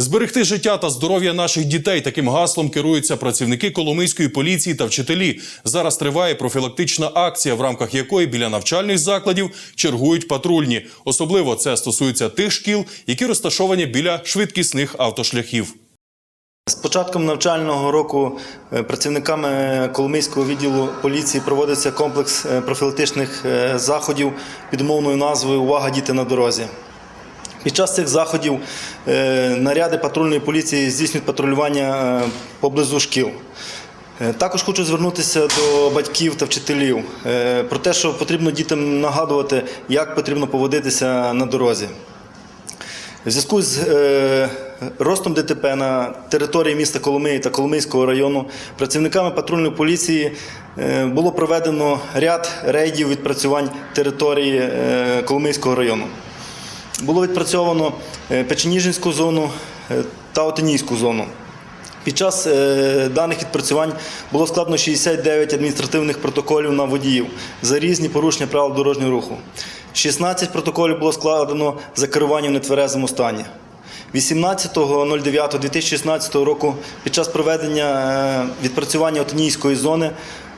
Зберегти життя та здоров'я наших дітей таким гаслом керуються працівники Коломийської поліції та вчителі. Зараз триває профілактична акція, в рамках якої біля навчальних закладів чергують патрульні. Особливо це стосується тих шкіл, які розташовані біля швидкісних автошляхів. З початком навчального року е, працівниками Коломийського відділу поліції проводиться комплекс е, профілактичних е, заходів під умовною назвою Увага діти на дорозі. Під час цих заходів е, наряди патрульної поліції здійснюють патрулювання е, поблизу шкіл. Е, Також хочу звернутися до батьків та вчителів про те, що потрібно дітям нагадувати, як потрібно поводитися на дорозі. В зв'язку з ростом ДТП на території міста Коломиї та Коломийського району працівниками патрульної поліції було проведено ряд рейдів відпрацювань території Коломийського району. Було відпрацьовано е, Печеніжинську зону е, та Отинійську зону. Під час е, даних відпрацювань було складено 69 адміністративних протоколів на водіїв за різні порушення правил дорожнього руху. 16 протоколів було складено за керування в нетверезому стані. 18.09.2016 року під час проведення відпрацювання Отинійської зони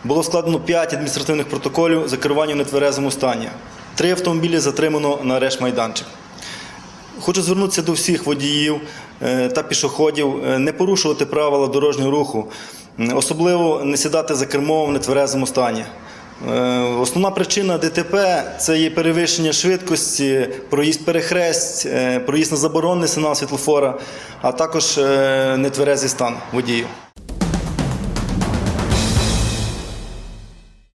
було складено 5 адміністративних протоколів за керування в нетверезому стані. Три автомобілі затримано на арешт майданчик. Хочу звернутися до всіх водіїв е, та пішоходів, е, не порушувати правила дорожнього руху, особливо не сідати за кермо в нетверезому стані. Е, Основна причина ДТП це є перевищення швидкості, проїзд перехресть, проїзд на заборонений сигнал світлофора, а також нетверезий стан водіїв.